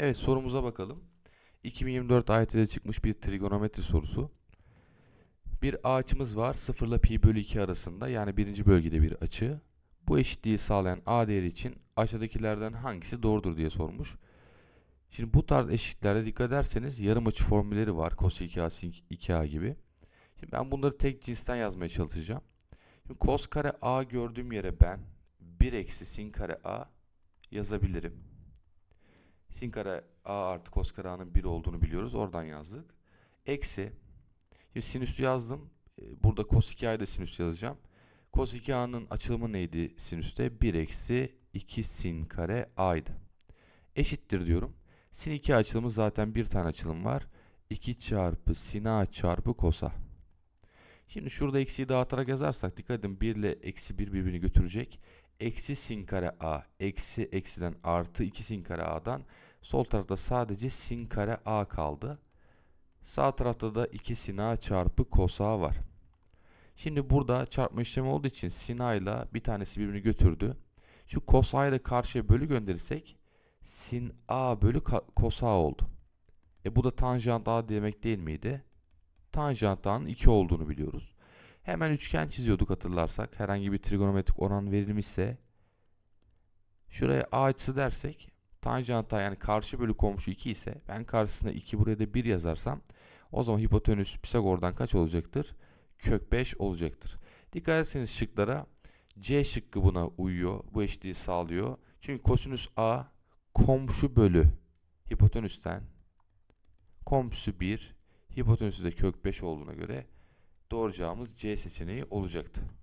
Evet sorumuza bakalım. 2024 AYT'de çıkmış bir trigonometri sorusu. Bir açımız var 0 ile pi bölü 2 arasında yani birinci bölgede bir açı. Bu eşitliği sağlayan a değeri için aşağıdakilerden hangisi doğrudur diye sormuş. Şimdi bu tarz eşitliklerde dikkat ederseniz yarım açı formülleri var. Cos 2a sin 2a gibi. Şimdi ben bunları tek cinsten yazmaya çalışacağım. Şimdi cos kare a gördüğüm yere ben 1 eksi sin kare a yazabilirim. Sin kare a artı cos kare a'nın 1 olduğunu biliyoruz. Oradan yazdık. Eksi. Şimdi sinüsü yazdım. Ee, Burada cos 2a'yı da sinüs yazacağım. Cos 2a'nın açılımı neydi sinüste? 1 eksi 2 sin kare a'ydı. Eşittir diyorum. Sin 2 açılımı zaten bir tane açılım var. 2 çarpı sin a çarpı cos a. Şimdi şurada eksiyi dağıtarak yazarsak dikkat edin 1 ile eksi 1 birbirini götürecek. Eksi sin kare a eksi eksiden artı 2 sin kare a'dan sol tarafta sadece sin kare a kaldı. Sağ tarafta da 2 sin a çarpı cos a var. Şimdi burada çarpma işlemi olduğu için sin a ile bir tanesi birbirini götürdü. Şu cos a'yı da karşıya bölü gönderirsek sin a bölü cos a oldu. E bu da tanjant a demek değil miydi? Tanjant a'nın 2 olduğunu biliyoruz. Hemen üçgen çiziyorduk hatırlarsak. Herhangi bir trigonometrik oran verilmişse şuraya a açısı dersek tanjant a yani karşı bölü komşu 2 ise ben karşısına 2 buraya da 1 yazarsam o zaman hipotenüs Pisagor'dan kaç olacaktır? Kök 5 olacaktır. Dikkat ederseniz şıklara C şıkkı buna uyuyor. Bu eşitliği sağlıyor. Çünkü kosinüs A komşu bölü hipotenüsten komşusu 1 hipotenüsü de kök 5 olduğuna göre doğru cevabımız C seçeneği olacaktı.